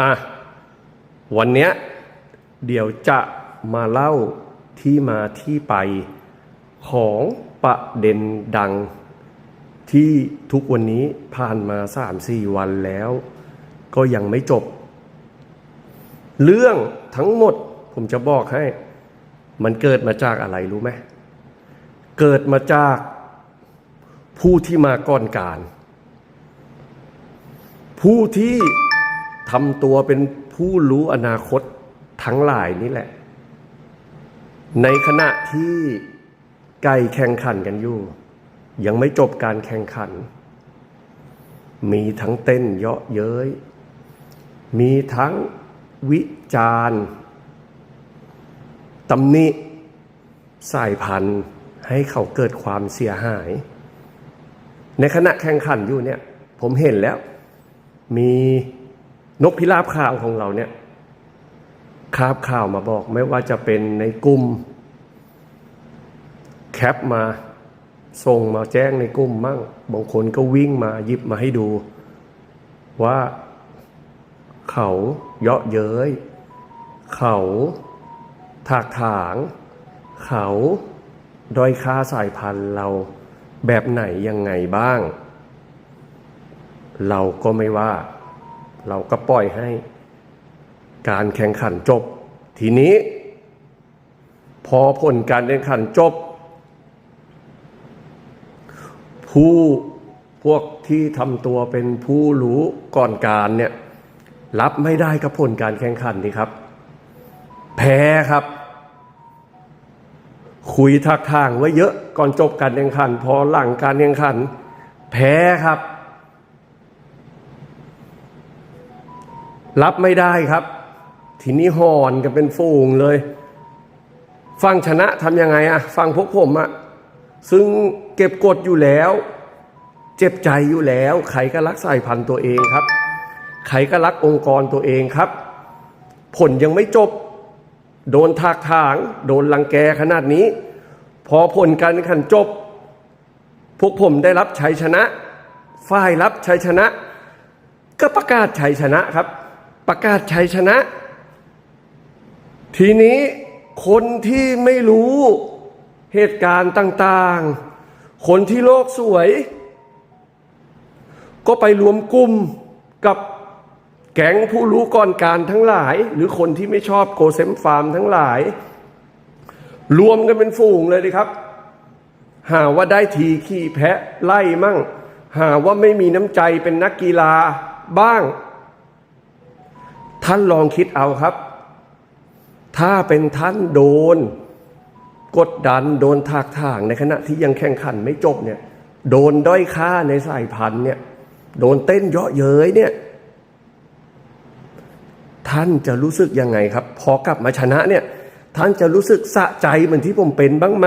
อะวันเนี้ยเดี๋ยวจะมาเล่าที่มาที่ไปของประเด็นดังที่ทุกวันนี้ผ่านมาสามสี่วันแล้ว ก็ยังไม่จบ เรื่องทั้งหมดผมจะบอกให้ มันเกิดมาจากอะไรรู้ไหมเกิดมาจากผู้ที่มาก่อนการ ผู้ที่ ทำตัวเป็นผู้รู้อนาคตทั้งหลายนี่แหละ ในขณะที่ไก่แข่งขันกันอยู่ ยังไม่จบการแข่งขัน มีทั้งเต้นเยาะเย้ย มีทั้งวิจารณ์ตำหนิสายพันธุ์ให้เขาเกิดความเสียหาย ในขณะแข่งขันอยู่เนี่ย ผมเห็นแล้ว มี นกพิราบข่าวของเราเนี่ยคาบข่าวมาบอกไม่ว่าจะเป็นในกลุ่มแคปมาส่งมาแจ้งในกลุ่มมั่งบางคนก็วิ่งมาหยิบมาให้ดู ว่าเขาเยาะเย้ยเขาถากถาง เขาด้อยค่าสายพันธุ์เราแบบไหนยังไงบ้าง เราก็ไม่ว่า เราก็ปล่อยให้การแข่งขันจบ ทีนี้ พอผลการแข่งขันจบ ผู้พวกที่ทำตัวเป็นผู้รู้ก่อนการเนี่ยรับไม่ได้กับผลการแข่งขันนี่ครับ แพ้ครับ คุยทักทางไว้เยอะก่อนจบการแข่งขัน พอหลังการแข่งขัน แพ้ครับ รับไม่ได้ครับ ทีนี้หอนกันเป็นฝูงเลย ฟังชนะทำยังไงอะฟังพวกผมอะซึ่งเก็บกดอยู่แล้ว เจ็บใจอยู่แล้วใครก็รักสายพันธุ์ตัวเองครับใครก็รักองค์กรตัวเองครับ ผลยังไม่จบ โดนทากถาง โดนลังแกขนาดนี้ พอผลการแข่งขันจบ พวกผมได้รับชัยชนะ ฝ่ายรับชัยชนะ ก็ประกาศชัยชนะครับ ประกาศชัยชนะ ทีนี้คนที่ไม่รู้เหตุการณ์ต่างๆ คนที่โลกสวย ก็ไปรวมกลุ่มกับแก๊งผู้รู้ก่อนการทั้งหลาย หรือคนที่ไม่ชอบโกเซมฟาร์มทั้งหลาย รวมกันเป็นฝูงเลยดีครับ หาว่าได้ทีขี่แพะไล่มั่ง หาว่าไม่มีน้ำใจเป็นนักกีฬาบ้าง ท่านลองคิดเอาครับ ถ้าเป็นท่านโดน กดดันโดนถากถางในขณะที่ยังแข่งขันไม่จบเนี่ย โดนด้อยค่าในสายพันธุ์เนี่ย โดนเต้นเยาะเย้ยเนี่ย ท่านจะรู้สึกยังไงครับ พอกลับมาชนะเนี่ย ท่านจะรู้สึกสะใจเหมือนที่ผมเป็นบ้างไหม